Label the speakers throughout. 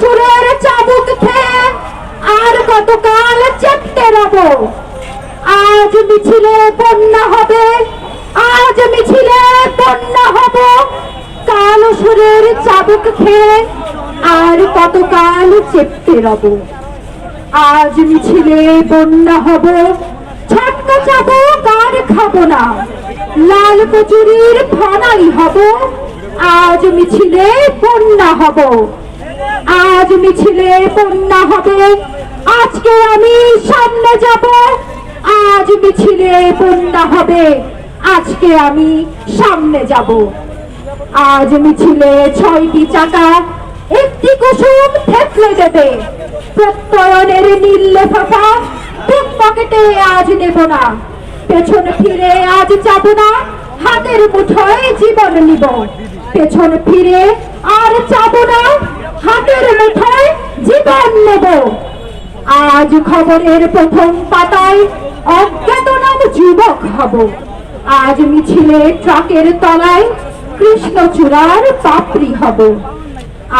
Speaker 1: সুরের চাবুক খেয়ে আর কত কাল চেপতে রব আজ মিছিলে বন্যা হবে, আজ মিছিলে বন্যা হব। কাল সুরের চাবুক খেয়ে আর কত কাল চেপতে রব আজ মিছিলে বন্যা হব, ছটকা চাবো কার খাব না। লাল কচুরির ফনাই হব। আজ মিছিলে বন্যা হব। আজ মিছিলে বন্যা হবে। আজকে আমি সামনে যাব। আজ মিছিলে বন্যা হবে। আজকে আমি সামনে যাব। আজ মিছিলে ছয়টি চাকা, একটি কুসুম থেতলে দেবে। প্রত্যয়নের নীল ফাফা বুক পকেটে আজ নেব না। পেছন ফিরে আজ যাব না। হাতের মুঠোয় জীবন নিব। পেছন ফিরে আর যাব না, হাতের মুঠোয় জীবন নেব। আজ খবরের প্রথম পাতায় অজ্ঞাতনাম যুবক হব। আজ মিছিলে ট্রাকের তলায় কৃষ্ণচূড়ার পাপড়ি হব।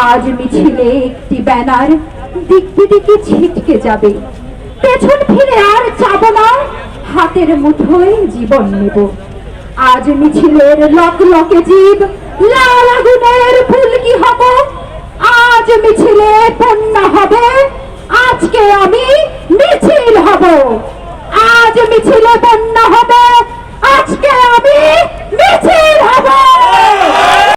Speaker 1: আজ মিছিলে একটি ব্যানার দিক দিকে ছিটকে যাবে। পেছন ফিরে আর চাব না, হাতের মুঠোয় জীবন নেব। আজ মিছিলের লক লকে জীব লাল আগুনের ফুলকি হবে? আজ মিছিলে পণ্য হবে। আজকে আমি মিছিল হব। আজ মিছিলে পণ্য হবে।